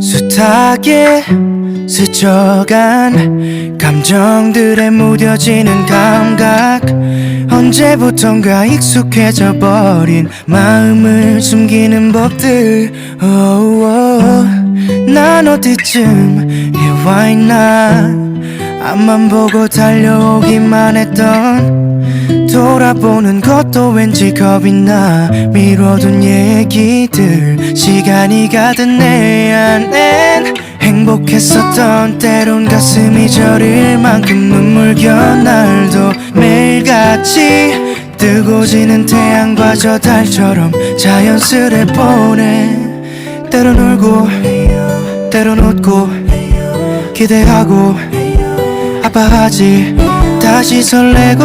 숱하게 스쳐간 감정들에 무뎌지는 감각. 언제부턴가 익숙해져 버린 마음을 숨기는 법들. Oh, oh. 난 어디쯤 해와 있나. 앞만 보고 달려오기만 했던 돌아보는 것도 왠지 겁이 나. 미뤄둔 얘기들 시간이 가든 내 안엔 행복했었던 때론 가슴이 저릴 만큼 눈물겨 날도 매일같이 뜨고 지는 태양과 저 달처럼 자연스레 보내. 때론 울고 때론 웃고 기대하고 아파하지 다시 설레고